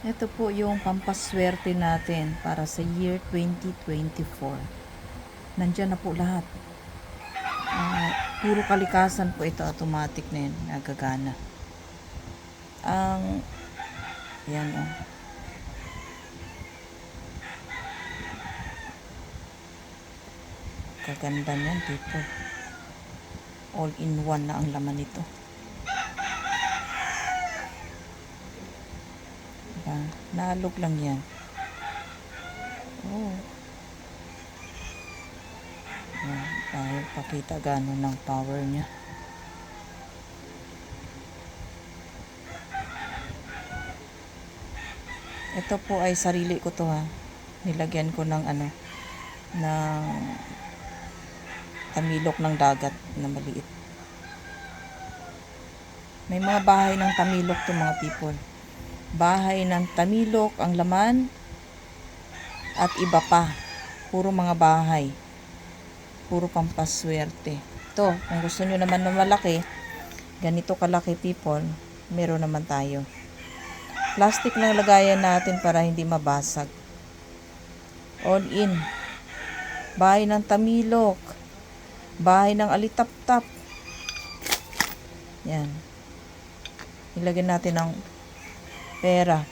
Ito po yung pampaswerte natin para sa year 2024. Nandyan na po lahat. Ah, puro kalikasan po ito, automatic na yun, nagagana. Ang, yan o. Kaganda niyan, people. All in one na ang laman nito. Diba? Nalog lang yan. Oh. Yan, dahil pakita gano'n ng power niya. Ito po ay sarili ko to ha. Nilagyan ko ng ano, ng tamilok ng dagat na maliit. May mga bahay ng tamilok to mga people. Bahay ng tamilok ang laman at iba pa. Puro mga bahay. Puro pampaswerte. Ito, kung gusto nyo naman na malaki, ganito kalaki people, meron naman tayo. Plastic lang lagayan natin para hindi mabasag. All in. Bahay ng tamilok. Bahay ng alitap-tap. Yan. Ilagyan natin ng pera.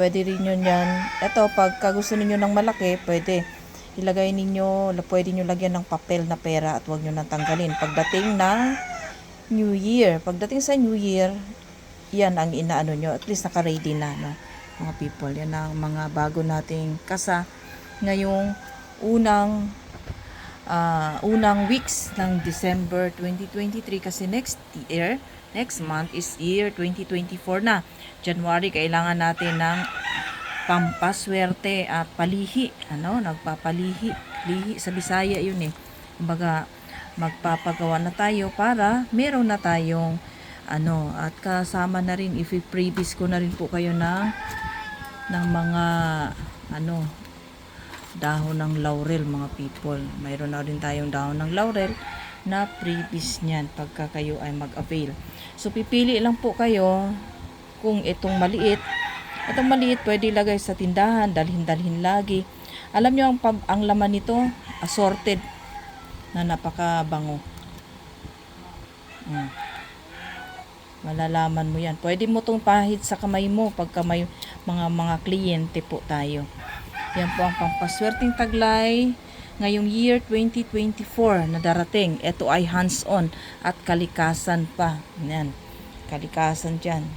Pwede rin yun yan. Ito, pagka gusto ninyo ng malaki, pwede ilagay ninyo, pwede nyo lagyan ng papel na pera at huwag nyo nang tanggalin. Pagdating ng New Year, pagdating sa New Year, yan ang inaano nyo. At least naka-ready na, no? mga people. Yan ang mga bago nating kasa ngayong unang ah, unang weeks ng December 2023 kasi next year, next month is year 2024 na. January kailangan natin ng pampaswerte at palihi, ano, nagpapalihi, lihi sa Bisaya yun eh. Kumbaga magpapagawa na tayo para meron na tayong ano at kasama na rin if previous ko na rin po kayo ng ng mga ano dahon ng laurel mga people. Mayroon na rin tayong dahon ng laurel na previous niyan pagka kayo ay mag-avail. So pipili lang po kayo kung itong maliit. Itong maliit pwede ilagay sa tindahan, dalhin-dalhin lagi. Alam niyo ang, pab- ang laman nito, assorted na napakabango. Mm. Malalaman mo yan. Pwede mo itong pahit sa kamay mo pagka may mga mga kliyente po tayo. Yan po ang pampaswerteng taglay ngayong year 2024 na darating. Ito ay hands-on at kalikasan pa. Yan. Kalikasan dyan.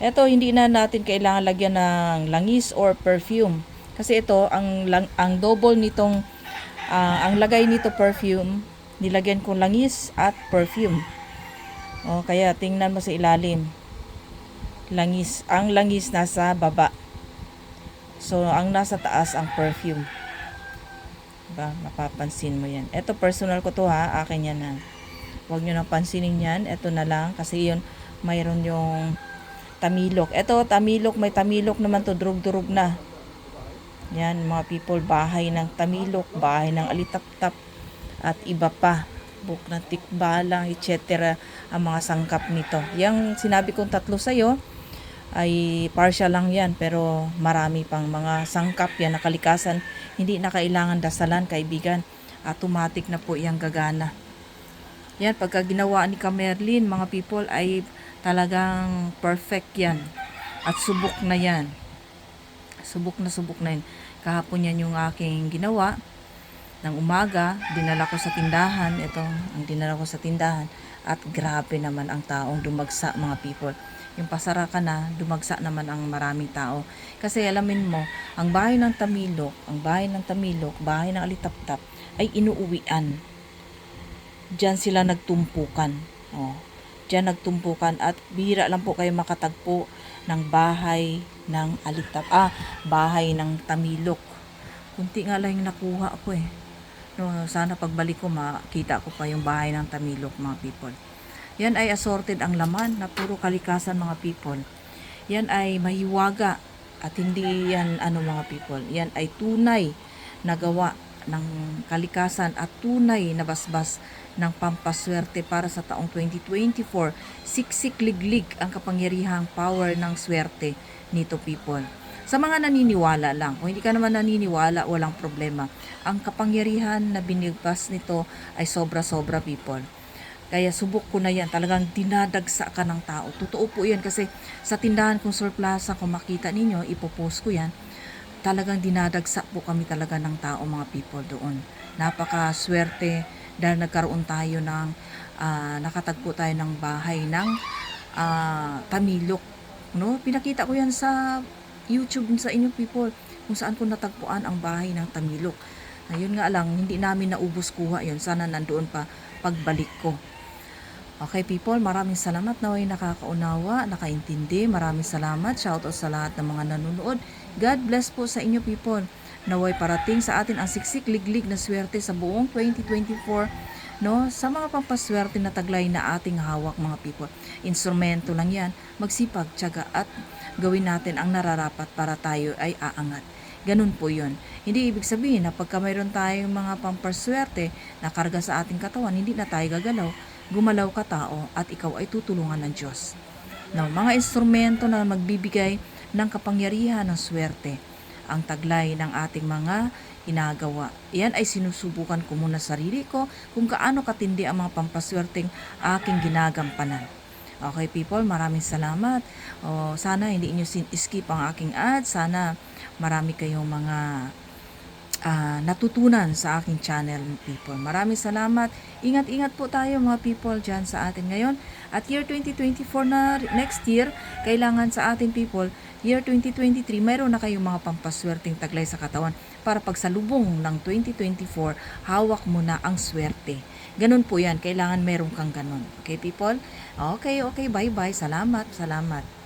Ito, hindi na natin kailangan lagyan ng langis or perfume. Kasi ito, ang, lang, ang double nitong, ah, ang lagay nito perfume, nilagyan ko langis at perfume. O, kaya tingnan mo sa ilalim. Langis. Ang langis nasa baba. So, ang nasa taas ang perfume. Diba? Mapapansin mo yan. Ito, personal ko to ha. Akin yan ha. Huwag nyo nang pansinin yan. Ito na lang. Kasi yun, mayroon yung tamilok. Ito, tamilok. May tamilok naman to. Durug-durug na. Yan, mga people. Bahay ng tamilok. Bahay ng alitap-tap. At iba pa. Buk ng tikbalang, etc. Ang mga sangkap nito. Yang sinabi kong tatlo sa'yo, ay partial lang yan pero marami pang mga sangkap yan na kalikasan hindi na kailangan dasalan kaibigan. Automatic na po yung gagana. Yan pagka ginawa ni Kamerlin mga people ay talagang perfect yan. At subok na yan. Subok na subok na yan kahapon yan yung aking ginawa. Ng umaga dinala ko sa tindahan. Ito ang dinala ko sa tindahan. At grabe naman ang taong dumagsa mga people yung pasara ka na, dumagsa naman ang maraming tao. Kasi alamin mo, ang bahay ng Tamilok, ang bahay ng Tamilok, bahay ng Alitaptap, ay inuuwian. Diyan sila nagtumpukan. Oh. Diyan nagtumpukan at bihira lang po kayo makatagpo ng bahay ng Alitap, ah, bahay ng Tamilok. Kunti nga lang yung nakuha ko eh. No, sana pagbalik ko makita ko pa yung bahay ng Tamilok mga people. Yan ay assorted ang laman na puro kalikasan mga people. Yan ay mahiwaga at hindi yan ano mga people. Yan ay tunay na gawa ng kalikasan at tunay na basbas ng pampaswerte para sa taong 2024. Siksik liglig ang kapangyarihang power ng swerte nito people. Sa mga naniniwala lang, kung hindi ka naman naniniwala, walang problema. Ang kapangyarihan na binigpas nito ay sobra-sobra people. Kaya subok ko na yan. Talagang dinadagsa ka ng tao. Totoo po yan kasi sa tindahan kong surplasa, kung makita ninyo, ipopost ko yan. Talagang dinadagsa po kami talaga ng tao mga people doon. Napaka-swerte dahil nagkaroon tayo ng, ah, nakatagpo tayo ng bahay ng ah, Tamilok. No? Pinakita ko yan sa YouTube sa inyo people kung saan ko natagpuan ang bahay ng Tamilok. Ayun nga lang, hindi namin naubos kuha yun. Sana nandoon pa pagbalik ko. Okay people, maraming salamat na way nakakaunawa, nakaintindi. Maraming salamat. Shoutout sa lahat ng mga nanonood. God bless po sa inyo people. Naway parating sa atin ang siksik liglig na swerte sa buong 2024 no sa mga pampaswerte na taglay na ating hawak mga people. Instrumento lang 'yan. Magsipag, tiyaga at gawin natin ang nararapat para tayo ay aangat. Ganun po yun. Hindi ibig sabihin na pagka mayroon tayong mga pampaswerte na karga sa ating katawan, hindi na tayo gagalaw. Gumalaw ka tao at ikaw ay tutulungan ng Diyos. Now, mga instrumento na magbibigay ng kapangyarihan ng swerte ang taglay ng ating mga ginagawa. Iyan ay sinusubukan ko muna sa sarili ko kung kaano katindi ang mga pampaswerteng aking ginagampanan. Okay people, maraming salamat. O, sana hindi inyo skip ang aking ads. Sana marami kayong mga ah, natutunan sa aking channel people. Maraming salamat. Ingat-ingat po tayo mga people dyan sa atin ngayon. At year 2024 na next year, kailangan sa atin people, year 2023, mayroon na kayong mga pampaswerteng taglay sa katawan para pagsalubong ng 2024, hawak mo na ang swerte. Ganun po yan. Kailangan meron kang ganun. Okay people? Okay, okay. Bye-bye. Salamat. Salamat.